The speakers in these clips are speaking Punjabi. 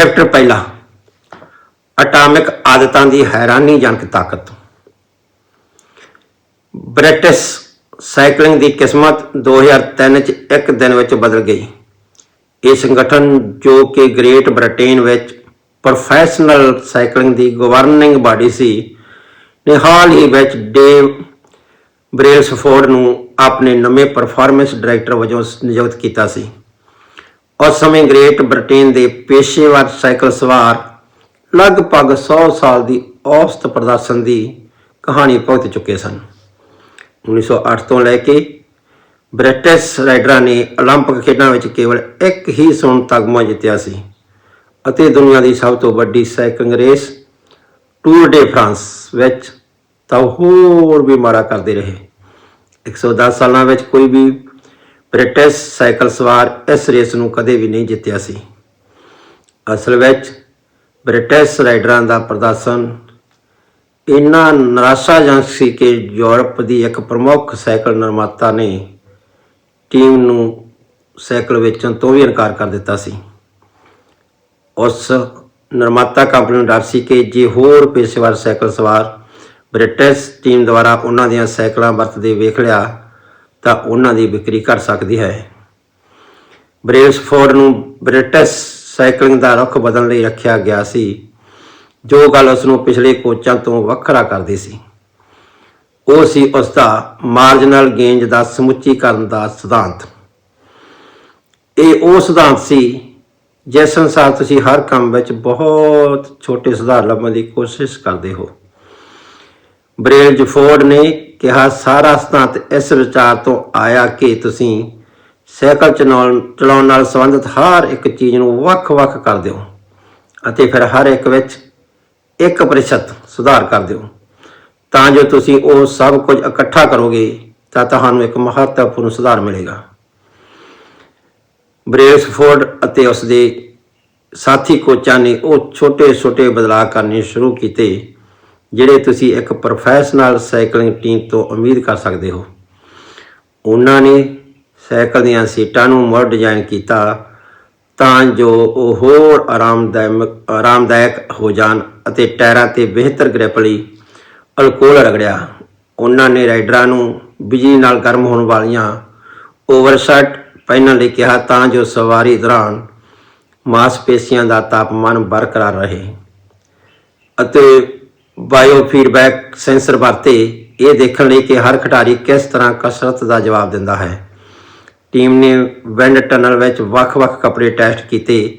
ਚੈਪਟਰ ਪਹਿਲਾ ਅਟਾਮਿਕ ਆਦਤਾਂ ਦੀ ਹੈਰਾਨੀਜਨਕ ਤਾਕਤ। ਬ੍ਰਿਟਿਸ਼ ਸਾਈਕਲਿੰਗ ਦੀ ਕਿਸਮਤ 2003 ਚ ਇੱਕ ਦਿਨ ਵਿੱਚ ਬਦਲ ਗਈ। ਇਹ ਸੰਗਠਨ ਜੋ ਕਿ ਗ੍ਰੇਟ ਬ੍ਰਿਟੇਨ ਵਿੱਚ ਪ੍ਰੋਫੈਸ਼ਨਲ ਸਾਈਕਲਿੰਗ ਦੀ ਗਵਰਨਿੰਗ ਬਾਡੀ ਸੀ, ਨੇ ਹਾਲ ਹੀ ਵਿੱਚ ਡੇਵ ਬ੍ਰੇਲਸਫੋਰਡ ਨੂੰ ਆਪਣੇ ਨਵੇਂ ਪਰਫਾਰਮੈਂਸ ਡਾਇਰੈਕਟਰ ਵਜੋਂ ਨਿਯੁਕਤ ਕੀਤਾ ਸੀ। ਉਸ ਸਮੇਂ ਗ੍ਰੇਟ ਬ੍ਰਿਟੇਨ ਦੇ ਪੇਸ਼ੇਵਰ ਸਾਈਕਲ ਸਵਾਰ ਲਗਭਗ 100 ਸਾਲ ਦੀ ਔਸਤ ਪ੍ਰਦਰਸ਼ਨ ਦੀ ਕਹਾਣੀ ਭੁਗਤ ਚੁੱਕੇ ਸਨ 1908 ਤੋਂ ਲੈ ਕੇ ਬ੍ਰਿਟਿਸ਼ ਰਾਈਡਰਾਂ ਨੇ 올림픽 ਖੇਡਾਂ ਵਿੱਚ ਕੇਵਲ ਇੱਕ ਹੀ ਸੋਨ ਤਗਮਾ ਜਿੱਤਿਆ ਸੀ ਅਤੇ ਦੁਨੀਆ ਦੀ ਸਭ ਤੋਂ ਵੱਡੀ cycling race tour de France ਵਿੱਚ ਤਾਂ ਹੋਰ ਵੀ ਮਾਰਾ ਕਰਦੇ ਰਹੇ 110 ਸਾਲਾਂ ਵਿੱਚ ਕੋਈ ਵੀ ਬ੍ਰਿਟਿਸ਼ ਸਾਈਕਲ ਸਵਾਰ ਇਸ ਰੇਸ ਨੂੰ ਕਦੇ ਵੀ ਨਹੀਂ ਜਿੱਤਿਆ ਸੀ। ਅਸਲ ਵਿੱਚ ਬ੍ਰਿਟਿਸ਼ ਰਾਈਡਰਾਂ ਦਾ ਪ੍ਰਦਰਸ਼ਨ ਇੰਨਾ ਨਿਰਾਸ਼ਾਜਨਕ ਸੀ ਕਿ ਯੂਰਪ ਦੀ ਇੱਕ ਪ੍ਰਮੁੱਖ ਸਾਈਕਲ ਨਿਰਮਾਤਾ ਨੇ ਟੀਮ ਨੂੰ ਸਾਈਕਲ ਵੇਚਣ ਤੋਂ ਵੀ ਇਨਕਾਰ ਕਰ ਦਿੱਤਾ ਸੀ। ਉਸ ਨਿਰਮਾਤਾ ਕੰਪਨੀ ਨੂੰ ਡਰ ਸੀ ਕਿ ਜੇ ਹੋਰ ਪੇਸ਼ੇਵਰ ਸਾਈਕਲ ਸਵਾਰ ਬ੍ਰਿਟਿਸ਼ ਟੀਮ ਦੁਆਰਾ ਉਹਨਾਂ ਦੀਆਂ ਸਾਈਕਲਾਂ ਵਰਤਦੇ ਵੇਖ ਲਿਆ ਤਾਂ ਉਹਨਾਂ ਦੀ ਵਿਕਰੀ ਕਰ ਸਕਦੀ ਹੈ। ਬ੍ਰੇਲਸਫੋਰਡ ਨੂੰ ਬ੍ਰਿਟਿਸ਼ ਸਾਈਕਲਿੰਗ ਦਾ ਰੁਖ ਬਦਲਣ ਲਈ ਰੱਖਿਆ ਗਿਆ ਸੀ, ਜੋ ਗੱਲ ਉਸ ਨੂੰ ਪਿਛਲੇ ਕੋਚਾਂ ਤੋਂ ਵੱਖਰਾ ਕਰਦੀ ਸੀ। ਉਹ ਸੀ ਉਸ ਦਾ ਮਾਰਜਨਲ ਗੇਂਜ ਦਾ ਸਮੁੱਚੀਕਰਨ ਦਾ ਸਿਧਾਂਤ। ਇਹ ਉਹ ਸਿਧਾਂਤ ਸੀ, ਜਿਸ ਅਨੁਸਾਰ ਤੁਸੀਂ ਹਰ ਕੰਮ ਵਿੱਚ ਬਹੁਤ ਛੋਟੇ ਸੁਧਾਰ ਲੱਭਣ ਦੀ ਕੋਸ਼ਿਸ਼ ਕਰਦੇ ਹੋ। ਬ੍ਰੇਲਜ ਫੋਰਡ ਨੇ ਕਿਹਾ, ਸਾਰਾ ਸਿਧਾਂਤ ਇਸ ਵਿਚਾਰ ਤੋਂ ਆਇਆ ਕਿ ਤੁਸੀਂ ਸਾਈਕਲ ਚਲਾਉਣ ਚਲਾਉਣ ਨਾਲ ਸੰਬੰਧਿਤ ਹਰ ਇੱਕ ਚੀਜ਼ ਨੂੰ ਵੱਖ-ਵੱਖ ਕਰ ਦਿਓ ਅਤੇ ਫਿਰ ਹਰ ਇੱਕ ਵਿੱਚ 1% ਸੁਧਾਰ ਕਰ ਦਿਓ। ਤਾਂ ਜੋ ਤੁਸੀਂ ਉਹ ਸਭ ਕੁਝ ਇਕੱਠਾ ਕਰੋਗੇ, ਤਾਂ ਤੁਹਾਨੂੰ ਇੱਕ ਮਹੱਤਵਪੂਰਨ ਸੁਧਾਰ ਮਿਲੇਗਾ। ਬ੍ਰੇਸਫੋਰਡ ਅਤੇ ਉਸ ਦੇ ਸਾਥੀ ਕੋਚਾਂ ਨੇ ਉਹ ਛੋਟੇ-ਛੋਟੇ ਬਦਲਾਅ ਕਰਨੇ ਸ਼ੁਰੂ ਕੀਤੇ। ਜਿਹੜੇ ਤੁਸੀਂ ਇੱਕ ਪ੍ਰੋਫੈਸ਼ਨਲ ਸਾਈਕਲਿੰਗ ਟੀਮ ਤੋਂ ਉਮੀਦ ਕਰ ਸਕਦੇ ਹੋ। ਉਹਨਾਂ ਨੇ ਸਾਈਕਲ ਦੀਆਂ ਸੀਟਾਂ ਨੂੰ ਮੁੜ ਡਿਜ਼ਾਈਨ ਕੀਤਾ ਤਾਂ ਜੋ ਉਹ ਹੋਰ ਆਰਾਮਦਾਇਕ ਆਰਾਮਦਾਇਕ ਹੋ ਜਾਣ ਅਤੇ ਟਾਇਰਾਂ ਤੇ ਬਿਹਤਰ ਗ੍ਰਿਪ ਲਈ ਅਲਕੋਹਲ ਰਗੜਿਆ। ਉਹਨਾਂ ਨੇ ਰਾਈਡਰਾਂ ਨੂੰ ਬਿਜਲੀ ਨਾਲ ਗਰਮ ਹੋਣ ਵਾਲੀਆਂ ਓਵਰਸ਼ਰਟ ਪਹਿਨਣ ਲਈ ਕਿਹਾ ਤਾਂ ਜੋ ਸਵਾਰੀ ਦੌਰਾਨ ਮਾਸਪੇਸ਼ੀਆਂ ਦਾ ਤਾਪਮਾਨ ਬਰਕਰਾਰ ਰਹੇ ਅਤੇ ਬਾਇਓ ਫੀਡਬੈਕ ਸੈਂਸਰ ਵਰਤੇ ਇਹ ਦੇਖਣ ਲਈ ਕਿ ਹਰ ਖਿਡਾਰੀ ਕਿਸ ਤਰ੍ਹਾਂ ਕਸਰਤ ਦਾ ਜਵਾਬ ਦਿੰਦਾ ਹੈ। ਟੀਮ ਨੇ ਵਿੰਡ ਟਨਲ ਵਿੱਚ ਵੱਖ-ਵੱਖ ਕੱਪੜੇ ਟੈਸਟ ਕੀਤੇ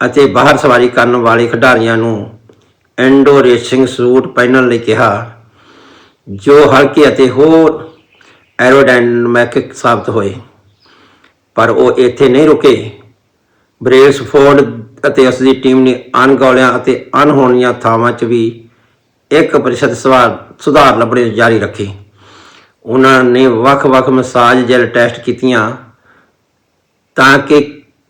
ਅਤੇ ਬਾਹਰ ਸਵਾਰੀ ਕਰਨ ਵਾਲੇ ਖਿਡਾਰੀਆਂ ਨੂੰ ਐਂਡੋ ਰੇਸਿੰਗ ਸੂਟ ਪਹਿਨਣ ਲਈ ਕਿਹਾ, ਜੋ ਹਲਕੇ ਅਤੇ ਹੋਰ ਐਰੋਡਾਇਨਾਮਿਕ ਸਾਬਤ ਹੋਏ। ਪਰ ਉਹ ਇੱਥੇ ਨਹੀਂ ਰੁਕੇ। ਬ੍ਰੇਸਫੋਰਡ ਅਤੇ ਉਸ ਦੀ ਟੀਮ ਨੇ ਅਣਗੌਲਿਆਂ ਅਤੇ ਅਣਹੋਣੀਆਂ ਥਾਵਾਂ 'ਚ ਵੀ 1% ਸਵਾਰ ਸੁਧਾਰ ਲੱਭਣੇ ਜਾਰੀ ਰੱਖੇ। ਉਹਨਾਂ ਨੇ ਵੱਖ-ਵੱਖ ਮਸਾਜ ਜੈਲ ਟੈਸਟ ਕੀਤੀਆਂ ਤਾਂ ਕਿ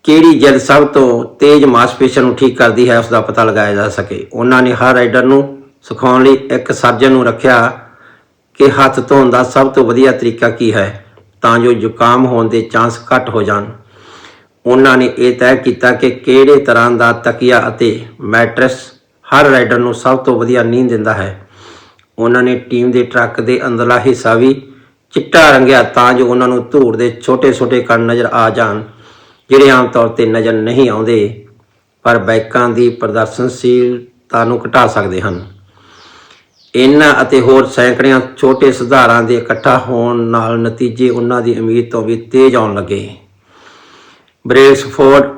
ਕਿਹੜੀ ਜੈਲ ਸਭ ਤੋਂ ਤੇਜ਼ ਮਾਸਪੇਸ਼ੀਆਂ ਨੂੰ ਠੀਕ ਕਰਦੀ ਹੈ ਉਸ ਦਾ ਪਤਾ ਲਗਾਇਆ ਜਾ ਸਕੇ। ਉਹਨਾਂ ਨੇ ਹਰ ਰਾਈਡਰ ਨੂੰ ਸਿਖਾਉਣ ਲਈ ਇੱਕ ਸਰਜਨ ਨੂੰ ਰੱਖਿਆ ਕਿ ਹੱਥ ਧੋਣ ਦਾ ਸਭ ਤੋਂ ਵਧੀਆ ਤਰੀਕਾ ਕੀ ਹੈ, ਤਾਂ ਜੋ ਜ਼ੁਕਾਮ ਹੋਣ ਦੇ ਚਾਂਸ ਘੱਟ ਹੋ ਜਾਣ। ਉਹਨਾਂ ਨੇ ਇਹ ਤੈਅ ਕੀਤਾ ਕਿ ਕਿਹੜੇ ਤਰ੍ਹਾਂ ਦਾ ਤਕੀਆ ਅਤੇ ਮੈਟਰਸ ਹਰ ਰਾਈਡਰ ਨੂੰ ਸਭ ਤੋਂ ਵਧੀਆ ਨੀਂਦ ਦਿੰਦਾ ਹੈ। ਉਹਨਾਂ ਨੇ ਟੀਮ ਦੇ ਟਰੱਕ ਦੇ ਅੰਦਰਲਾ ਹਿੱਸਾ ਵੀ ਚਿੱਟਾ ਰੰਗਿਆ ਤਾਂ ਜੋ ਉਹਨਾਂ ਨੂੰ ਧੂੜ ਦੇ ਛੋਟੇ-ਛੋਟੇ ਕਣ ਨਜ਼ਰ ਆ ਜਾਣ, ਜਿਹੜੇ ਆਮ ਤੌਰ ਤੇ ਨਜ਼ਰ ਨਹੀਂ ਆਉਂਦੇ, ਪਰ ਬਾਈਕਾਂ ਦੀ ਪ੍ਰਦਰਸ਼ਨਸ਼ੀਲਤਾ ਨੂੰ ਘਟਾ ਸਕਦੇ ਹਨ। ਇਹਨਾਂ ਅਤੇ ਹੋਰ ਸੈਂਕੜਿਆਂ ਛੋਟੇ ਸੁਧਾਰਾਂ ਦੇ ਇਕੱਠਾ ਹੋਣ ਨਾਲ ਨਤੀਜੇ ਉਹਨਾਂ ਦੀ ਉਮੀਦ ਤੋਂ ਵੀ ਤੇਜ਼ ਆਉਣ ਲੱਗੇ। ਬ੍ਰੇਸਫੋਰਡ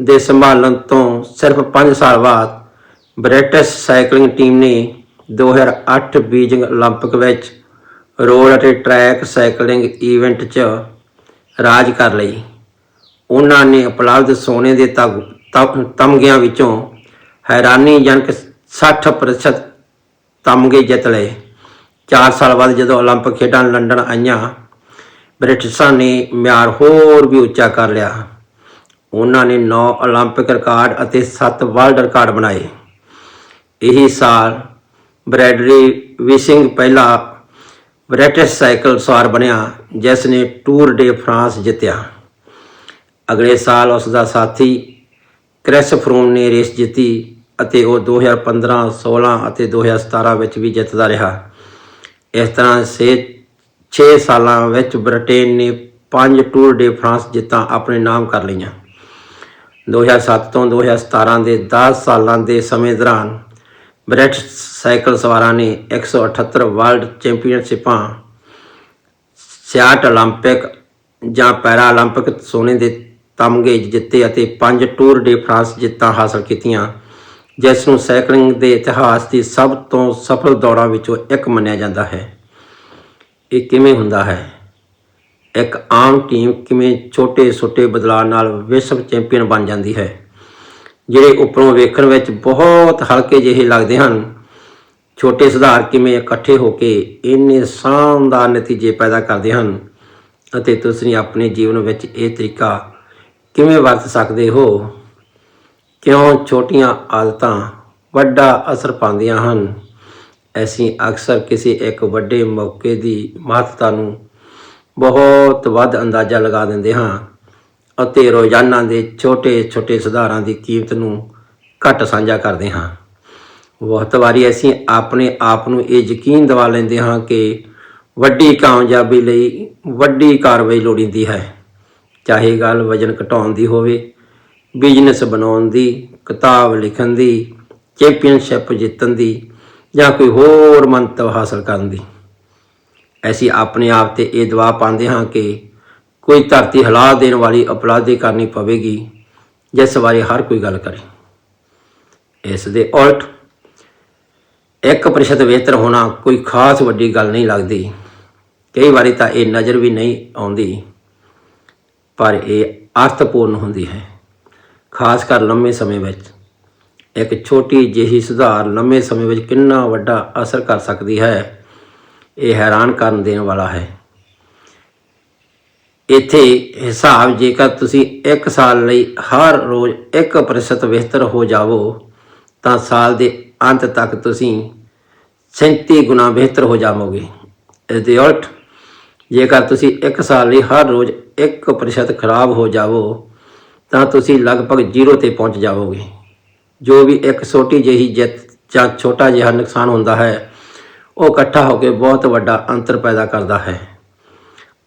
ਦੇ ਸੰਭਾਲਣ ਤੋਂ ਸਿਰਫ 5 ਸਾਲ ਬਾਅਦ ਬ੍ਰਿਟਿਸ਼ ਸਾਈਕਲਿੰਗ ਟੀਮ ਨੇ 2008 ਬੀਜਿੰਗ ਓਲੰਪਿਕ ਵਿੱਚ ਰੋਡ ਅਤੇ ਟਰੈਕ ਸਾਈਕਲਿੰਗ ਈਵੈਂਟ 'ਚ ਰਾਜ ਕਰ ਲਈ। ਉਹਨਾਂ ਨੇ ਉਪਲਬਧ ਸੋਨੇ ਦੇ ਤਮਗਿਆਂ ਵਿੱਚੋਂ ਹੈਰਾਨੀਜਨਕ 60% ਤਮਗੇ ਜਿੱਤ ਲਏ। 4 ਸਾਲ ਬਾਅਦ ਜਦੋਂ ਓਲੰਪਿਕ ਖੇਡਾਂ ਲੰਡਨ ਆਈਆਂ, ਬ੍ਰਿਟਿਸ਼ਾਂ ਨੇ ਮਿਆਰ ਹੋਰ ਵੀ ਉੱਚਾ ਕਰ ਲਿਆ। ਉਹਨਾਂ ਨੇ 9 ਓਲੰਪਿਕ ਰਿਕਾਰਡ ਅਤੇ 7 ਵਰਲਡ ਰਿਕਾਰਡ ਬਣਾਏ। ਇਹੀ ਸਾਲ ਬ੍ਰੈਡਰੀ ਵਿਸਿੰਗ ਪਹਿਲਾ ਬ੍ਰਿਟਿਸ਼ ਸਾਈਕਲ ਸਵਾਰ ਬਣਿਆ, ਜਿਸ ਨੇ ਟੂਰ ਡੇ ਫਰਾਂਸ ਜਿੱਤਿਆ। ਅਗਲੇ ਸਾਲ ਉਸ ਦਾ ਸਾਥੀ ਕ੍ਰਿਸ ਫਰੂਨ ਨੇ ਰੇਸ ਜਿੱਤੀ ਅਤੇ ਉਹ 2015 16 ਅਤੇ 2017 ਵਿੱਚ ਵੀ ਜਿੱਤਦਾ ਰਿਹਾ। ਇਸ ਤਰ੍ਹਾਂ ਸੇ 6 ਸਾਲਾਂ ਵਿੱਚ ਬ੍ਰਿਟੇਨ ਨੇ ਪੰਜ ਟੂਰ ਡੇ ਫਰਾਂਸ ਜਿੱਤਾਂ ਆਪਣੇ ਨਾਮ ਕਰ ਲਈਆਂ। 2007 ਤੋਂ 2017 ਦੇ 10 ਸਾਲਾਂ ਦੇ ਸਮੇਂ ਦੌਰਾਨ ਬ੍ਰਿਟਿਸ਼ ਸਾਈਕਲ ਸਵਾਰਾਂ ਨੇ 178 ਵਰਲਡ ਚੈਂਪੀਅਨਸ਼ਿਪਾਂ 66 올림픽 ਜਾਂ ਪੈਰਾ 올림픽 ਸੋਨੇ ਦੇ ਤਮਗੇ ਜਿੱਤੇ ਅਤੇ ਪੰਜ ਟੂਰ ਦੇ ਫਰਾਂਸ ਜਿੱਤਾਂ ਹਾਸਲ ਕੀਤੀਆਂ ਜਿਸ ਨੂੰ ਸਾਈਕਲਿੰਗ ਦੇ ਇਤਿਹਾਸ ਦੀ ਸਭ ਤੋਂ ਸਫਲ ਦੌੜਾਂ ਵਿੱਚੋਂ ਇੱਕ ਮੰਨਿਆ ਜਾਂਦਾ ਹੈ ਇਹ ਕਿਵੇਂ ਹੁੰਦਾ ਹੈ ਇੱਕ ਆਮ ਟੀਮ ਕਿਵੇਂ ਛੋਟੇ-ਛੋਟੇ ਬਦਲਾਅ ਨਾਲ ਵਿਸ਼ਵ ਚੈਂਪੀਅਨ ਬਣ ਜਾਂਦੀ ਹੈ ਜਿਹੜੇ ਉੱਪਰੋਂ ਵੇਖਣ ਵਿੱਚ ਬਹੁਤ ਹਲਕੇ ਜਿਹੇ ਲੱਗਦੇ ਹਨ, ਛੋਟੇ ਸੁਧਾਰ ਕਿਵੇਂ ਇਕੱਠੇ ਹੋ ਕੇ ਇੰਨੇ ਸ਼ਾਨਦਾਰ ਨਤੀਜੇ ਪੈਦਾ ਕਰਦੇ ਹਨ ਅਤੇ ਤੁਸੀਂ ਆਪਣੇ ਜੀਵਨ ਵਿੱਚ ਇਹ ਤਰੀਕਾ ਕਿਵੇਂ ਵਰਤ ਸਕਦੇ ਹੋ? ਕਿਉਂ ਛੋਟੀਆਂ ਆਦਤਾਂ ਵੱਡਾ ਅਸਰ ਪਾਉਂਦੀਆਂ ਹਨ? ਅਸੀਂ ਅਕਸਰ ਕਿਸੇ ਇੱਕ ਵੱਡੇ ਮੌਕੇ ਦੀ ਮਹੱਤਤਾ ਨੂੰ ਬਹੁਤ ਵੱਧ ਅੰਦਾਜ਼ਾ ਲਗਾ ਦਿੰਦੇ ਹਾਂ। ਅਤੇ ਰੋਜ਼ਾਨਾ ਦੇ ਛੋਟੇ-ਛੋਟੇ ਸੁਧਾਰਾਂ ਦੀ ਕੀਮਤ ਨੂੰ ਘੱਟ ਸਾਂਝਾ ਕਰਦੇ ਹਾਂ। ਬਹੁਤ ਵਾਰੀ ਅਸੀਂ ਆਪਣੇ ਆਪ ਨੂੰ ਇਹ ਯਕੀਨ ਦਿਵਾ ਲੈਂਦੇ ਹਾਂ ਕਿ ਵੱਡੀ ਕਾਮਯਾਬੀ ਲਈ ਵੱਡੀ ਕਾਰਵਾਈ ਲੋੜੀਂਦੀ ਹੈ। ਚਾਹੇ ਗੱਲ ਵਜਨ ਘਟਾਉਣ ਦੀ ਹੋਵੇ, ਬਿਜ਼ਨਸ ਬਣਾਉਣ ਦੀ, ਕਿਤਾਬ ਲਿਖਣ ਦੀ, ਚੈਂਪੀਅਨਸ਼ਿਪ ਜਿੱਤਣ ਦੀ ਜਾਂ ਕੋਈ ਹੋਰ ਮੰਤਵ ਹਾਸਲ ਕਰਨ ਦੀ। ਅਸੀਂ ਆਪਣੇ ਆਪ ਤੇ ਇਹ ਦਬਾਅ ਪਾਉਂਦੇ ਹਾਂ ਕਿ ਕੋਈ ਧਰਤੀ ਹਿਲਾ ਦੇਣ ਵਾਲੀ ਅਪਰਾਧੀ ਕਰਨੀ ਪਵੇਗੀ, ਜਿਸ ਬਾਰੇ ਹਰ ਕੋਈ ਗੱਲ ਕਰੇ। ਇਸ ਦੇ ਉਲਟ 1% ਬਿਹਤਰ ਹੋਣਾ ਕੋਈ ਖਾਸ ਵੱਡੀ ਗੱਲ ਨਹੀਂ ਲੱਗਦੀ। ਕਈ ਵਾਰੀ ਤਾਂ ਇਹ ਨਜ਼ਰ ਵੀ ਨਹੀਂ ਆਉਂਦੀ, ਪਰ ਇਹ ਅਰਥਪੂਰਨ ਹੁੰਦੀ ਹੈ। ਖਾਸ ਕਰ ਲੰਮੇ ਸਮੇਂ ਵਿੱਚ, ਇੱਕ ਛੋਟੀ ਜਿਹੀ ਸੁਧਾਰ ਲੰਮੇ ਸਮੇਂ ਵਿੱਚ ਕਿੰਨਾ ਵੱਡਾ ਅਸਰ ਕਰ ਸਕਦੀ ਹੈ, ਇਹ ਹੈਰਾਨ ਕਰਨ ਦੇਣ ਵਾਲਾ ਹੈ। ਇੱਥੇ ਹਿਸਾਬ, ਜੇਕਰ ਤੁਸੀਂ 1 ਸਾਲ ਲਈ ਹਰ ਰੋਜ਼ 1% ਬਿਹਤਰ ਹੋ ਜਾਵੋ, ਤਾਂ ਸਾਲ ਦੇ ਅੰਤ ਤੱਕ ਤੁਸੀਂ 37 ਗੁਣਾ ਬਿਹਤਰ ਹੋ ਜਾਵੋਗੇ। ਇਸ ਦੇ ਉਲਟ, ਜੇਕਰ ਤੁਸੀਂ 1 ਸਾਲ ਲਈ ਹਰ ਰੋਜ਼ 1% ਖਰਾਬ ਹੋ ਜਾਵੋ, ਤਾਂ ਤੁਸੀਂ ਲਗਭਗ ਜ਼ੀਰੋ ਤੇ ਪਹੁੰਚ ਜਾਵੋਗੇ। ਜੋ ਵੀ ਇੱਕ ਛੋਟੀ ਜਿਹੀ ਜਿੱਤ ਜਾਂ ਛੋਟਾ ਜਿਹਾ ਨੁਕਸਾਨ ਹੁੰਦਾ ਹੈ, ਉਹ ਇਕੱਠਾ ਹੋ ਕੇ ਬਹੁਤ ਵੱਡਾ ਅੰਤਰ ਪੈਦਾ ਕਰਦਾ ਹੈ।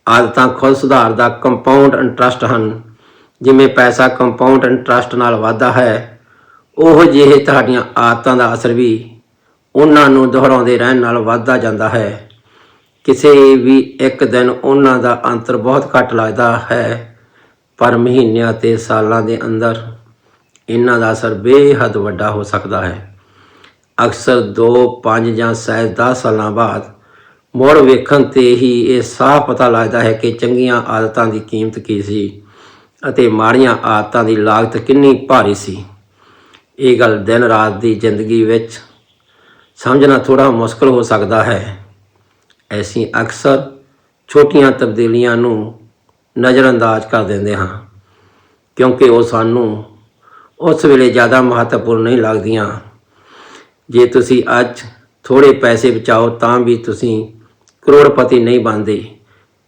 ਆਦਤਾਂ ਖੁਦ ਸੁਧਾਰ ਦਾ ਕੰਪਾਊਂਡ ਇੰਟਰਸਟ ਹਨ। ਜਿਵੇਂ ਪੈਸਾ ਕੰਪਾਊਂਡ ਇੰਟਰਸਟ ਨਾਲ ਵਧਦਾ ਹੈ, ਉਹ ਜਿਹੇ ਤੁਹਾਡੀਆਂ ਆਦਤਾਂ ਦਾ ਅਸਰ ਵੀ ਉਹਨਾਂ ਨੂੰ ਦੁਹਰਾਉਂਦੇ ਰਹਿਣ ਨਾਲ ਵੱਧਦਾ ਜਾਂਦਾ ਹੈ। ਕਿਸੇ ਵੀ ਇੱਕ ਦਿਨ ਉਹਨਾਂ ਦਾ ਅੰਤਰ ਬਹੁਤ ਘੱਟ ਲੱਗਦਾ ਹੈ, ਪਰ ਮਹੀਨਿਆਂ ਤੇ ਸਾਲਾਂ ਦੇ ਅੰਦਰ ਇਹਨਾਂ ਦਾ ਅਸਰ ਬੇਹੱਦ ਵੱਡਾ ਹੋ ਸਕਦਾ ਹੈ। ਅਕਸਰ 2 5 ਜਾਂ ਸ਼ਾਇਦ 10 ਸਾਲਾਂ ਬਾਅਦ ਮੁੜ ਵੇਖਣ ਤੇ ਹੀ ਇਹ ਸਾਫ਼ ਪਤਾ ਲੱਗਦਾ ਹੈ ਕਿ ਚੰਗੀਆਂ ਆਦਤਾਂ ਦੀ ਕੀਮਤ ਕੀ ਸੀ ਅਤੇ ਮਾੜੀਆਂ ਆਦਤਾਂ ਦੀ ਲਾਗਤ ਕਿੰਨੀ ਭਾਰੀ ਸੀ। ਇਹ ਗੱਲ ਦਿਨ ਰਾਤ ਦੀ ਜ਼ਿੰਦਗੀ ਵਿੱਚ ਸਮਝਣਾ ਥੋੜਾ ਮੁਸ਼ਕਲ ਹੋ ਸਕਦਾ ਹੈ। ਅਸੀਂ ਅਕਸਰ ਛੋਟੀਆਂ ਤਬਦੀਲੀਆਂ ਨੂੰ ਨਜ਼ਰਅੰਦਾਜ਼ ਕਰ ਦਿੰਦੇ ਹਾਂ, ਕਿਉਂਕਿ ਉਹ ਸਾਨੂੰ ਉਸ ਵੇਲੇ ਜ਼ਿਆਦਾ ਮਹੱਤਵਪੂਰਨ ਨਹੀਂ ਲੱਗਦੀਆਂ। ਜੇ ਤੁਸੀਂ ਅੱਜ ਥੋੜੇ ਪੈਸੇ ਬਚਾਓ ਤਾਂ ਵੀ ਤੁਸੀਂ ਕਰੋੜਪਤੀ ਨਹੀਂ ਬਣਦੇ।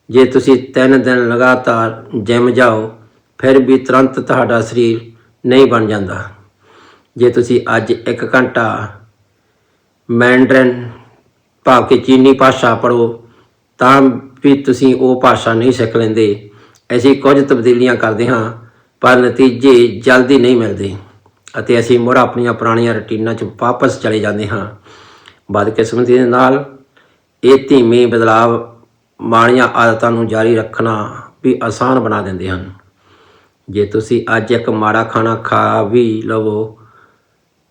ਜੇ ਤੁਸੀਂ ਤਿੰਨ ਦਿਨ ਲਗਾਤਾਰ ਜਿਮ ਜਾਓ, ਫਿਰ ਵੀ ਤੁਰੰਤ ਤੁਹਾਡਾ ਸਰੀਰ ਨਹੀਂ ਬਣ ਜਾਂਦਾ। ਜੇ ਤੁਸੀਂ ਅੱਜ 1 ਘੰਟਾ ਮੈਂਡਰਿਨ ਭਾਵ ਕਿ ਚੀਨੀ ਭਾਸ਼ਾ ਪੜੋ ਤਾਂ ਵੀ ਤੁਸੀਂ ਉਹ ਭਾਸ਼ਾ ਨਹੀਂ ਸਿੱਖ ਲੈਂਦੇ। ਅਸੀਂ ਕੁਝ ਤਬਦੀਲੀਆਂ ਕਰਦੇ ਹਾਂ, ਪਰ ਨਤੀਜੇ ਜਲਦੀ ਨਹੀਂ ਮਿਲਦੇ। ਅਤੇ ਅਸੀਂ ਮੁੜ ਆਪਣੀਆਂ ਪੁਰਾਣੀਆਂ ਰੁਟੀਨਾਂ 'ਚ ਵਾਪਸ ਚਲੇ ਜਾਂਦੇ ਹਾਂ। ਬਦਕਿਸਮਤੀ ਦੇ ਨਾਲ ਇਹ ਧੀਮੇ ਬਦਲਾਵ ਮਾੜੀਆਂ ਆਦਤਾਂ ਨੂੰ ਜਾਰੀ ਰੱਖਣਾ ਵੀ ਆਸਾਨ ਬਣਾ ਦਿੰਦੇ ਹਨ। ਜੇ ਤੁਸੀਂ ਅੱਜ ਇੱਕ ਮਾੜਾ ਖਾਣਾ ਖਾ ਵੀ ਲਵੋ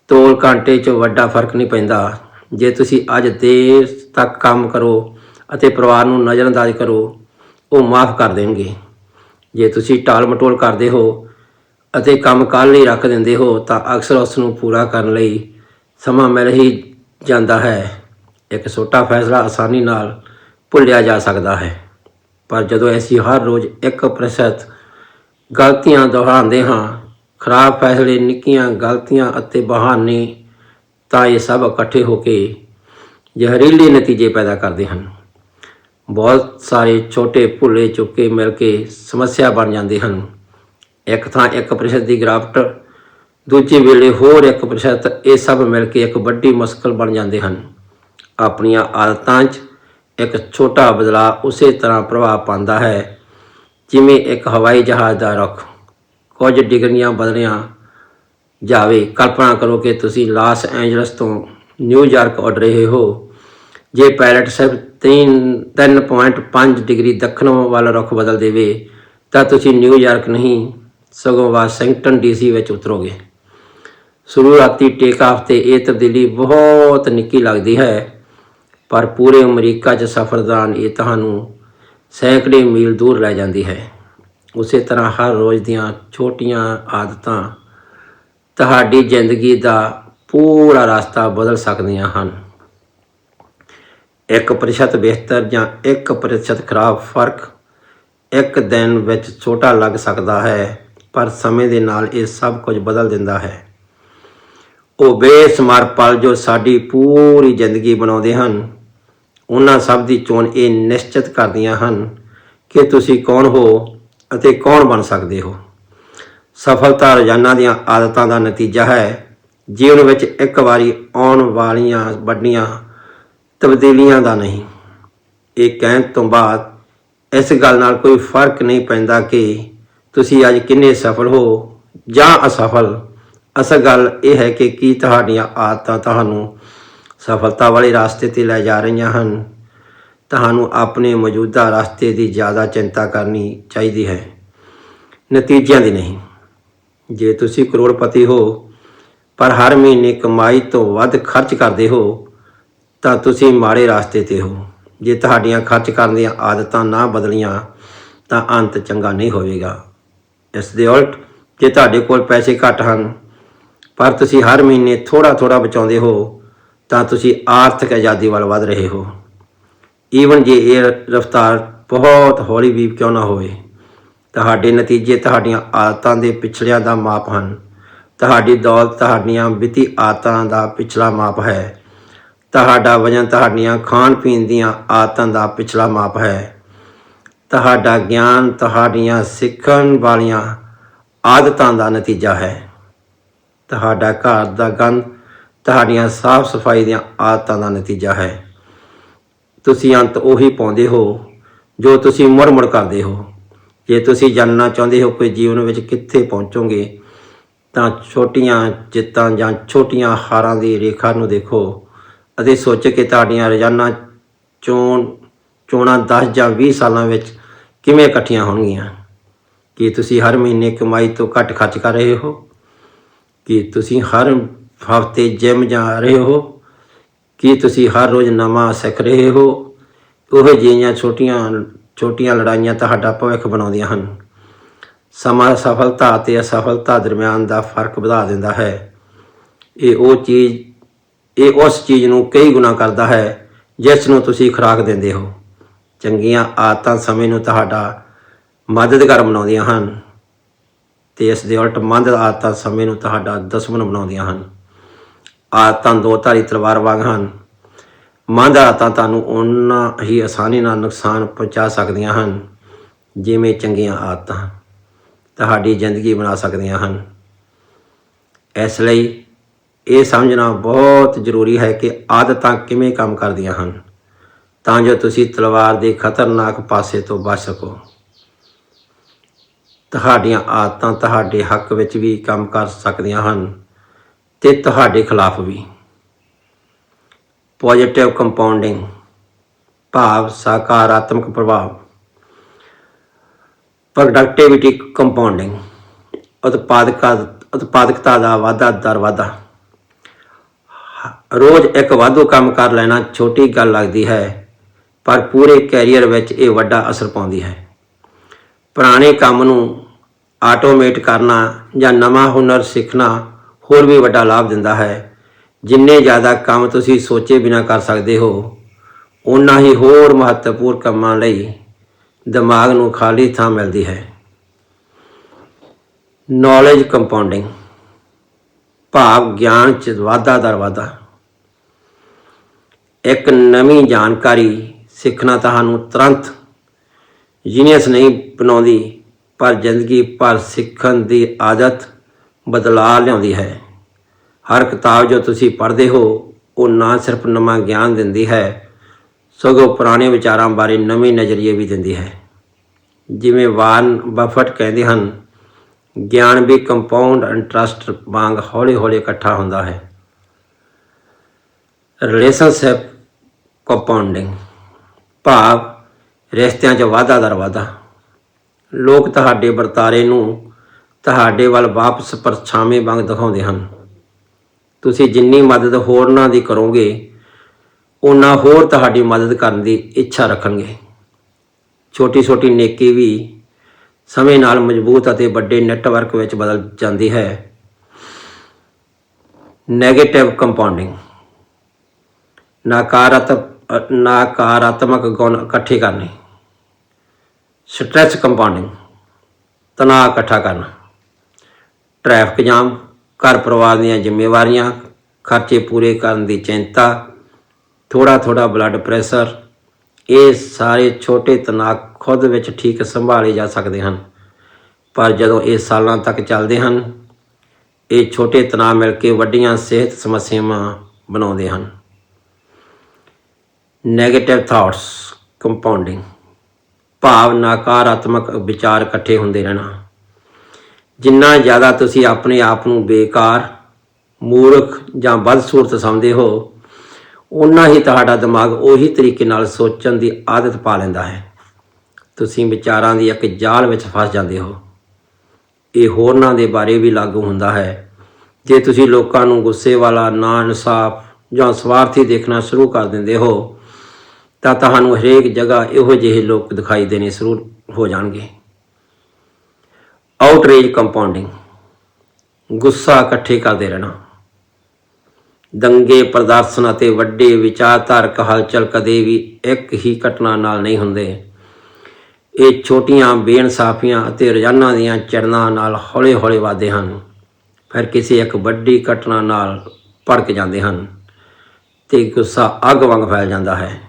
ਤੋਲ ਘੰਟੇ 'ਚ ਵੱਡਾ ਫ਼ਰਕ ਨਹੀਂ ਪੈਂਦਾ। ਜੇ ਤੁਸੀਂ ਅੱਜ ਦੇਰ ਤੱਕ ਕੰਮ ਕਰੋ ਅਤੇ ਪਰਿਵਾਰ ਨੂੰ ਨਜ਼ਰਅੰਦਾਜ਼ ਕਰੋ, ਉਹ ਮਾਫ ਕਰ ਦੇਣਗੇ। ਜੇ ਤੁਸੀਂ ਟਾਲ ਮਟੋਲ ਕਰਦੇ ਹੋ ਅਤੇ ਕੰਮ ਕੱਲ੍ਹ ਲਈ ਰੱਖ ਦਿੰਦੇ ਹੋ, ਤਾਂ ਅਕਸਰ ਉਸ ਨੂੰ ਪੂਰਾ ਕਰਨ ਲਈ ਸਮਾਂ ਮਿਲ ਹੀ ਜਾਂਦਾ ਹੈ। ਇੱਕ ਛੋਟਾ ਫੈਸਲਾ ਆਸਾਨੀ ਨਾਲ ਭੁੱਲਿਆ ਜਾ ਸਕਦਾ ਹੈ। ਪਰ ਜਦੋਂ ਅਸੀਂ ਹਰ ਰੋਜ਼ 1% ਗਲਤੀਆਂ ਦੁਹਰਾਉਂਦੇ ਹਾਂ, ਖਰਾਬ ਫੈਸਲੇ, ਨਿੱਕੀਆਂ ਗਲਤੀਆਂ ਅਤੇ ਬਹਾਨੇ, ਤਾਂ ਇਹ ਸਭ ਇਕੱਠੇ ਹੋ ਕੇ ਜ਼ਹਿਰੀਲੇ ਨਤੀਜੇ ਪੈਦਾ ਕਰਦੇ ਹਨ। ਬਹੁਤ ਸਾਰੇ ਛੋਟੇ ਭੁੱਲੇ ਚੁੱਕੇ ਮਿਲ ਕੇ ਸਮੱਸਿਆ ਬਣ ਜਾਂਦੇ ਹਨ। ਇੱਕ ਥਾਂ 1% ਦੀ ਗਿਰਾਵਟ ਦੂਜੇ ਵੇਲੇ ਹੋਰ 1% ਇਹ ਸਭ ਮਿਲ ਕੇ ਇੱਕ ਵੱਡੀ ਮੁਸ਼ਕਲ ਬਣ ਜਾਂਦੇ ਹਨ। ਆਪਣੀਆਂ ਆਦਤਾਂ 'ਚ ਇੱਕ ਛੋਟਾ ਬਦਲਾਅ ਉਸੇ ਤਰ੍ਹਾਂ ਪ੍ਰਭਾਵ ਪਾਉਂਦਾ ਹੈ, ਜਿਵੇਂ ਇੱਕ ਹਵਾਈ ਜਹਾਜ਼ ਦਾ ਰੁੱਖ। ਕੁਝ ਡਿਗਰੀਆਂ ਬਦਲਿਆ ਜਾਵੇ, ਕਲਪਨਾ ਕਰੋ ਕਿ ਤੁਸੀਂ ਲਾਸ ਐਂਜਲਸ ਤੋਂ ਨਿਊਯਾਰਕ ਉੱਡ ਰਹੇ ਹੋ, ਜੇ ਪਾਇਲਟ ਸਿਰਫ 3 3.5 ਡਿਗਰੀ ਦੱਖਣ ਵੱਲ ਰੁੱਖ ਬਦਲ ਦੇਵੇ, ਤਾਂ ਤੁਸੀਂ ਨਿਊਯਾਰਕ ਨਹੀਂ, ਸਗੋਂ ਵਾਸ਼ਿੰਗਟਨ ਡੀਸੀ ਵਿੱਚ ਉਤਰੋਗੇ। ਸ਼ੁਰੂਆਤੀ ਟੇਕ ਆਫ ਤੇ ਇਹ ਤਬਦੀਲੀ ਬਹੁਤ ਨਿੱਕੀ ਲੱਗਦੀ ਹੈ। ਪਰ ਪੂਰੇ ਅਮਰੀਕਾ 'ਚ ਸਫ਼ਰ ਦੌਰਾਨ ਇਹ ਤੁਹਾਨੂੰ ਸੈਂਕੜੇ ਮੀਲ ਦੂਰ ਲੈ ਜਾਂਦੀ ਹੈ। ਉਸੇ ਤਰ੍ਹਾਂ ਹਰ ਰੋਜ਼ ਦੀਆਂ ਛੋਟੀਆਂ ਆਦਤਾਂ ਤੁਹਾਡੀ ਜ਼ਿੰਦਗੀ ਦਾ ਪੂਰਾ ਰਸਤਾ ਬਦਲ ਸਕਦੀਆਂ ਹਨ। 1% ਬਿਹਤਰ ਜਾਂ 1% ਖਰਾਬ ਫ਼ਰਕ ਇੱਕ ਦਿਨ ਵਿੱਚ ਛੋਟਾ ਲੱਗ ਸਕਦਾ ਹੈ, ਪਰ ਸਮੇਂ ਦੇ ਨਾਲ ਇਹ ਸਭ ਕੁਝ ਬਦਲ ਦਿੰਦਾ ਹੈ। ਉਹ ਬੇਸਮਾਰ ਪਲ ਜੋ ਸਾਡੀ ਪੂਰੀ ਜ਼ਿੰਦਗੀ ਬਣਾਉਂਦੇ ਹਨ। ਉਹਨਾਂ ਸਭ ਦੀ ਚੋਣ ਇਹ ਨਿਸ਼ਚਿਤ ਕਰਦੀਆਂ ਹਨ ਕਿ ਤੁਸੀਂ ਕੌਣ ਹੋ ਅਤੇ ਕੌਣ ਬਣ ਸਕਦੇ ਹੋ। ਸਫਲਤਾ ਰੋਜ਼ਾਨਾ ਦੀਆਂ ਆਦਤਾਂ ਦਾ ਨਤੀਜਾ ਹੈ। ਜੀਵਨ ਵਿੱਚ ਇੱਕ ਵਾਰੀ ਆਉਣ ਵਾਲੀਆਂ ਵੱਡੀਆਂ ਤਬਦੀਲੀਆਂ ਦਾ ਨਹੀਂ। ਇਹ ਕਹਿਣ ਤੋਂ ਬਾਅਦ ਇਸ ਗੱਲ ਨਾਲ ਕੋਈ ਫ਼ਰਕ ਨਹੀਂ ਪੈਂਦਾ ਕਿ ਤੁਸੀਂ ਅੱਜ ਕਿੰਨੇ ਸਫਲ ਹੋ ਜਾਂ ਅਸਫਲ। ਅਸਲ ਗੱਲ ਇਹ ਹੈ ਕਿ ਕੀ ਤੁਹਾਡੀਆਂ ਆਦਤਾਂ ਤੁਹਾਨੂੰ ਸਫਲਤਾ ਵਾਲੇ ਰਸਤੇ ਤੇ ਲੈ ਜਾ ਰਹੀਆਂ ਹਨ। ਤੁਹਾਨੂੰ ਆਪਣੇ ਮੌਜੂਦਾ ਰਸਤੇ ਦੀ ਜ਼ਿਆਦਾ ਚਿੰਤਾ ਕਰਨੀ ਚਾਹੀਦੀ ਹੈ। ਨਤੀਜਿਆਂ ਦੀ ਨਹੀਂ। ਜੇ ਤੁਸੀਂ ਕਰੋੜਪਤੀ ਹੋ, ਪਰ ਹਰ ਮਹੀਨੇ ਕਮਾਈ ਤੋਂ ਵੱਧ ਖਰਚ ਕਰਦੇ ਹੋ, ਤਾਂ ਤੁਸੀਂ ਮਾੜੇ ਰਸਤੇ ਤੇ ਹੋ। ਜੇ ਤੁਹਾਡੀਆਂ ਖਰਚ ਕਰਨ ਦੀਆਂ ਆਦਤਾਂ ਨਾ ਬਦਲੀਆਂ, ਤਾਂ ਅੰਤ ਚੰਗਾ ਨਹੀਂ ਹੋਵੇਗਾ। ਇਸ ਦੇ ਉਲਟ, ਜੇ ਤੁਹਾਡੇ ਕੋਲ ਪੈਸੇ ਘੱਟ ਹਨ, ਪਰ ਤੁਸੀਂ ਹਰ ਮਹੀਨੇ ਥੋੜਾ ਥੋੜਾ ਬਚਾਉਂਦੇ ਹੋ ਤਾਂ ਤੁਸੀਂ ਆਰਥਿਕ ਆਜ਼ਾਦੀ ਵੱਲ ਵਧ ਰਹੇ ਹੋ। ਈਵਨ ਜੇ ਇਹ ਰਫ਼ਤਾਰ ਬਹੁਤ ਹੌਲੀ ਵੀ ਕਿਉਂ ਨਾ ਹੋਵੇ, ਤੁਹਾਡੇ ਨਤੀਜੇ ਤੁਹਾਡੀਆਂ ਆਦਤਾਂ ਦੇ ਪਿਛਲਿਆਂ ਦਾ ਮਾਪ ਹਨ। ਤੁਹਾਡੀ ਦੌਲਤ ਤੁਹਾਡੀਆਂ ਵਿੱਤੀ ਆਦਤਾਂ ਦਾ ਪਿਛਲਾ ਮਾਪ ਹੈ। ਤੁਹਾਡਾ ਵਜਨ ਤੁਹਾਡੀਆਂ ਖਾਣ ਪੀਣ ਦੀਆਂ ਆਦਤਾਂ ਦਾ ਪਿਛਲਾ ਮਾਪ ਹੈ। ਤੁਹਾਡਾ ਗਿਆਨ ਤੁਹਾਡੀਆਂ ਸਿੱਖਣ ਵਾਲੀਆਂ ਆਦਤਾਂ ਦਾ ਨਤੀਜਾ ਹੈ। ਤੁਹਾਡਾ ਘਰ ਦਾ ਗੰਧ ਤੁਹਾਡੀਆਂ ਸਾਫ਼ ਸਫ਼ਾਈ ਦੀਆਂ ਆਦਤਾਂ ਦਾ ਨਤੀਜਾ ਹੈ। ਤੁਸੀਂ ਅੰਤ ਉਹੀ ਪਾਉਂਦੇ ਹੋ ਜੋ ਤੁਸੀਂ ਮੁੜ-ਮੁੜ ਕਰਦੇ ਹੋ। ਜੇ ਤੁਸੀਂ ਜਾਣਨਾ ਚਾਹੁੰਦੇ ਹੋ ਕਿ ਜੀਵਨ ਵਿੱਚ ਕਿੱਥੇ ਪਹੁੰਚੋਗੇ, ਤਾਂ ਛੋਟੀਆਂ ਜਿੱਤਾਂ ਜਾਂ ਛੋਟੀਆਂ ਹਾਰਾਂ ਦੀ ਰੇਖਾ ਨੂੰ ਦੇਖੋ ਅਤੇ ਸੋਚੋ ਕਿ ਤੁਹਾਡੀਆਂ ਰੋਜ਼ਾਨਾ ਚੋਣ, ਚੋਣਾਂ 10 ਜਾਂ 20 ਸਾਲਾਂ ਵਿੱਚ ਕਿਵੇਂ ਇਕੱਠੀਆਂ ਹੋਣਗੀਆਂ? ਕੀ ਤੁਸੀਂ ਹਰ ਮਹੀਨੇ ਕਮਾਈ ਤੋਂ ਘੱਟ ਖਰਚ ਕਰ ਰਹੇ ਹੋ? ਕੀ ਤੁਸੀਂ ਹਰ ਹਫ਼ਤੇ ਜਿਮ ਜਾ ਰਹੇ ਹੋ? ਕੀ ਤੁਸੀਂ ਹਰ ਰੋਜ਼ ਨਵਾਂ ਸਿੱਖ ਰਹੇ ਹੋ? ਉਹ ਜਿਹੀਆਂ ਛੋਟੀਆਂ ਛੋਟੀਆਂ ਲੜਾਈਆਂ ਤੁਹਾਡਾ ਭਵਿੱਖ ਬਣਾਉਂਦੀਆਂ ਹਨ। ਸਮਾਂ ਸਫਲਤਾ ਅਤੇ ਅਸਫਲਤਾ ਦਰਮਿਆਨ ਦਾ ਫ਼ਰਕ ਵਧਾ ਦਿੰਦਾ ਹੈ। ਇਹ ਉਹ ਚੀਜ਼, ਇਹ ਉਸ ਚੀਜ਼ ਨੂੰ ਕਈ ਗੁਣਾ ਕਰਦਾ ਹੈ, ਜਿਸ ਨੂੰ ਤੁਸੀਂ ਖੁਰਾਕ ਦਿੰਦੇ ਹੋ। ਚੰਗੀਆਂ ਆਦਤਾਂ ਸਮੇਂ ਨੂੰ ਤੁਹਾਡਾ ਮਦਦਗਾਰ ਬਣਾਉਂਦੀਆਂ ਹਨ ਤੇ ਇਸ ਦੇ ਉਲਟ ਮੰਦ ਆਦਤਾਂ ਸਮੇਂ ਨੂੰ ਤੁਹਾਡਾ ਦੁਸ਼ਮਣ ਬਣਾਉਂਦੀਆਂ ਹਨ। ਆਦਤਾਂ ਦੋ ਧਾਰੀ ਤਲਵਾਰ ਵਾਂਗ ਹਨ। ਮੰਦ ਆਦਤਾਂ ਤੁਹਾਨੂੰ ਉਨਾ ਹੀ ਆਸਾਨੀ ਨਾਲ ਨੁਕਸਾਨ ਪਹੁੰਚਾ ਸਕਦੀਆਂ ਹਨ, ਜਿਵੇਂ ਚੰਗੀਆਂ ਆਦਤਾਂ ਤੁਹਾਡੀ ਜ਼ਿੰਦਗੀ ਬਣਾ ਸਕਦੀਆਂ ਹਨ। ਇਸ ਲਈ ਇਹ ਸਮਝਣਾ ਬਹੁਤ ਜ਼ਰੂਰੀ ਹੈ ਕਿ ਆਦਤਾਂ ਕਿਵੇਂ ਕੰਮ ਕਰਦੀਆਂ ਹਨ, ਤਾਂ ਜੋ ਤੁਸੀਂ ਤਲਵਾਰ ਦੇ ਖਤਰਨਾਕ ਪਾਸੇ ਤੋਂ ਬਚ ਸਕੋ। ਤੁਹਾਡੀਆਂ ਆਦਤਾਂ ਤੁਹਾਡੇ ਹੱਕ ਵਿੱਚ ਵੀ ਕੰਮ ਕਰ ਸਕਦੀਆਂ ਹਨ। ਤੇ ਤੁਹਾਡੇ ਖਿਲਾਫ ਵੀ। ਪੋਜ਼ਿਟਿਵ ਕੰਪਾਊਂਡਿੰਗ ਭਾਵ ਸਕਾਰਾਤਮਕ ਪ੍ਰਭਾਵ। ਪ੍ਰੋਡਕਟਿਵਿਟੀ ਕੰਪਾਊਂਡਿੰਗ ਉਤਪਾਦਕਤਾ ਉਤਪਾਦਕਤਾ ਦਾ ਵਾਧਾ, ਦਰ ਵਾਧਾ। ਰੋਜ਼ ਇੱਕ ਵਾਧੂ ਕੰਮ ਕਰ ਲੈਣਾ ਛੋਟੀ ਗੱਲ ਲੱਗਦੀ ਹੈ, ਪਰ ਪੂਰੇ ਕੈਰੀਅਰ ਵਿੱਚ ਇਹ ਵੱਡਾ ਅਸਰ ਪਾਉਂਦੀ ਹੈ। ਪੁਰਾਣੇ ਕੰਮ ਨੂੰ ਆਟੋਮੇਟ ਕਰਨਾ ਜਾਂ ਨਵਾਂ ਹੁਨਰ ਸਿੱਖਣਾ ਹੋਰ ਵੀ ਵੱਡਾ ਲਾਭ ਦਿੰਦਾ ਹੈ। ਜਿੰਨੇ ਜ਼ਿਆਦਾ ਕੰਮ ਤੁਸੀਂ ਸੋਚੇ ਬਿਨਾ ਕਰ ਸਕਦੇ ਹੋ ਉਨਾ ਹੀ ਹੋਰ ਮਹੱਤਵਪੂਰਨ ਕੰਮਾਂ ਲਈ ਦਿਮਾਗ ਨੂੰ ਖਾਲੀ ਥਾਂ ਮਿਲਦੀ ਹੈ। ਨੌਲੇਜ ਕੰਪਾਊਂਡਿੰਗ ਭਾਵ ਗਿਆਨ ਚ ਵਾਧਾ ਦਰ ਵਾਧਾ। ਇੱਕ ਨਵੀਂ ਜਾਣਕਾਰੀ ਸਿੱਖਣਾ ਤੁਹਾਨੂੰ ਤੁਰੰਤ ਜੀਨੀਅਸ ਨਹੀਂ ਬਣਾਉਂਦੀ, ਪਰ ਜ਼ਿੰਦਗੀ ਭਰ ਸਿੱਖਣ ਦੀ ਆਦਤ ਬਦਲਾਅ ਲਿਆਉਂਦੀ ਹੈ। ਹਰ ਕਿਤਾਬ ਜੋ ਤੁਸੀਂ ਪੜ੍ਹਦੇ ਹੋ, ਉਹ ਨਾ ਸਿਰਫ ਨਵਾਂ ਗਿਆਨ ਦਿੰਦੀ ਹੈ, ਸਗੋਂ ਪੁਰਾਣੇ ਵਿਚਾਰਾਂ ਬਾਰੇ ਨਵੇਂ ਨਜ਼ਰੀਏ ਵੀ ਦਿੰਦੀ ਹੈ। ਜਿਵੇਂ ਵਾਰਨ ਬਫਟ ਕਹਿੰਦੇ ਹਨ, ਗਿਆਨ ਵੀ ਕੰਪਾਊਂਡ ਇੰਟਰਸਟ ਵਾਂਗ ਹੌਲੀ-ਹੌਲੀ ਇਕੱਠਾ ਹੁੰਦਾ ਹੈ। ਰਿਲੇਸ਼ਨਸ਼ਿਪ ਕੰਪਾਊਂਡਿੰਗ ਭਾਵ ਰਿਸ਼ਤਿਆਂ 'ਚ ਵਾਧਾ ਦਰ ਵਾਧਾ। ਲੋਕ ਤੁਹਾਡੇ ਵਰਤਾਰੇ ਨੂੰ ਤੁਹਾਡੇ ਵੱਲ ਵਾਪਸ ਪਰਛਾਵੇਂ ਵਾਂਗ ਦਿਖਾਉਂਦੇ ਹਨ। ਤੁਸੀਂ ਜਿੰਨੀ ਮਦਦ ਹੋਰਨਾਂ ਦੀ ਕਰੋਗੇ ਉਨਾ ਹੋਰ ਤੁਹਾਡੀ ਮਦਦ ਕਰਨ ਦੀ ਇੱਛਾ ਰੱਖਣਗੇ। ਛੋਟੀ ਛੋਟੀ ਨੇਕੀ ਵੀ ਸਮੇਂ ਨਾਲ ਮਜ਼ਬੂਤ ਅਤੇ ਵੱਡੇ ਨੈਟਵਰਕ ਵਿੱਚ ਬਦਲ ਜਾਂਦੀ ਹੈ। ਨੈਗੇਟਿਵ ਕੰਪਾਊਂਡਿੰਗ ਨਕਾਰਾਤਮਕ ਨਕਾਰਾਤਮਕ ਗੁਣ ਇਕੱਠੇ ਕਰਨੇ। ਸਟ੍ਰੈਸ ਕੰਪਾਊਂਡਿੰਗ ਤਣਾਅ ਇਕੱਠਾ ਕਰਨਾ। ਟ੍ਰੈਫਿਕ ਜਾਮ, ਘਰ ਪਰਿਵਾਰ ਦੀਆਂ ਜ਼ਿੰਮੇਵਾਰੀਆਂ, ਖਰਚੇ ਪੂਰੇ ਕਰਨ ਦੀ ਚਿੰਤਾ ਥੋੜਾ ਥੋੜਾ ਬਲੱਡ ਪ੍ਰੈਸ਼ਰ ਇਹ ਸਾਰੇ ਛੋਟੇ ਤਣਾਅ ਖੁਦ ਵਿੱਚ ਠੀਕ ਸੰਭਾਲੇ ਜਾ ਸਕਦੇ ਹਨ। ਪਰ ਜਦੋਂ ਇਹ ਸਾਲਾਂ ਤੱਕ ਚੱਲਦੇ ਹਨ, ਇਹ ਛੋਟੇ ਤਣਾਅ ਮਿਲ ਕੇ ਵੱਡੀਆਂ ਸਿਹਤ ਸਮੱਸਿਆਵਾਂ ਬਣਾਉਂਦੇ ਹਨ। ਨੈਗੇਟਿਵ ਥਾਟਸ ਕੰਪਾਊਂਡਿੰਗ ਭਾਵ ਨਕਾਰਾਤਮਕ ਵਿਚਾਰ ਇਕੱਠੇ ਹੁੰਦੇ ਰਹਿਣਾ। ਜਿੰਨਾ ਜ਼ਿਆਦਾ ਤੁਸੀਂ ਆਪਣੇ ਆਪ ਨੂੰ ਬੇਕਾਰ, ਮੂਰਖ ਜਾਂ ਬਦਸੂਰਤ ਸਮਝਦੇ ਹੋ ਉਨਾ ਹੀ ਤੁਹਾਡਾ ਦਿਮਾਗ ਉਹੀ ਤਰੀਕੇ ਨਾਲ ਸੋਚਣ ਦੀ ਆਦਤ ਪਾ ਲੈਂਦਾ ਹੈ। ਤੁਸੀਂ ਵਿਚਾਰਾਂ ਦੀ ਇੱਕ ਜਾਲ ਵਿੱਚ ਫਸ ਜਾਂਦੇ ਹੋ। ਇਹ ਹੋਰਨਾਂ ਦੇ ਬਾਰੇ ਵੀ ਲਾਗੂ ਹੁੰਦਾ ਹੈ। ਜੇ ਤੁਸੀਂ ਲੋਕਾਂ ਨੂੰ ਗੁੱਸੇ ਵਾਲਾ ਨਾ ਇਨਸਾਫ ਜਾਂ ਸਵਾਰਥੀ ਦੇਖਣਾ ਸ਼ੁਰੂ ਕਰ ਦਿੰਦੇ ਹੋ, ਤਾਂ ਤੁਹਾਨੂੰ ਹਰੇਕ ਜਗ੍ਹਾ ਇਹੋ ਜਿਹੇ ਲੋਕ ਦਿਖਾਈ ਦੇਣੇ ਸ਼ੁਰੂ ਹੋ ਜਾਣਗੇ। Outrage compounding. ਗੁੱਸਾ ਇਕੱਠੇ ਕਰਦੇ ਰਹਿਣਾ। ਦੰਗੇ ਪ੍ਰਦਰਸ਼ਨ ਅਤੇ ਵੱਡੇ ਵਿਚਾਰਧਾਰਕ ਹਲਚਲ ਕਦੇ ਵੀ ਇੱਕ ਹੀ ਘਟਨਾ ਨਾਲ ਨਹੀਂ ਹੁੰਦੇ। ਇਹ ਛੋਟੀਆਂ, ਬੇਇਨਸਾਫੀਆਂ ਅਤੇ ਰੋਜ਼ਾਨਾ ਦੀਆਂ ਚੜਨਾਂ ਨਾਲ ਹੌਲੇ-ਹੌਲੇ ਵਧਦੇ ਹਨ। ਫਿਰ ਕਿਸੇ ਇੱਕ ਵੱਡੀ ਘਟਨਾ ਨਾਲ ਭੜਕ ਜਾਂਦੇ ਹਨ ਤੇ ਗੁੱਸਾ ਅੱਗ ਵਾਂਗ ਫੈਲ ਜਾਂਦਾ ਹੈ।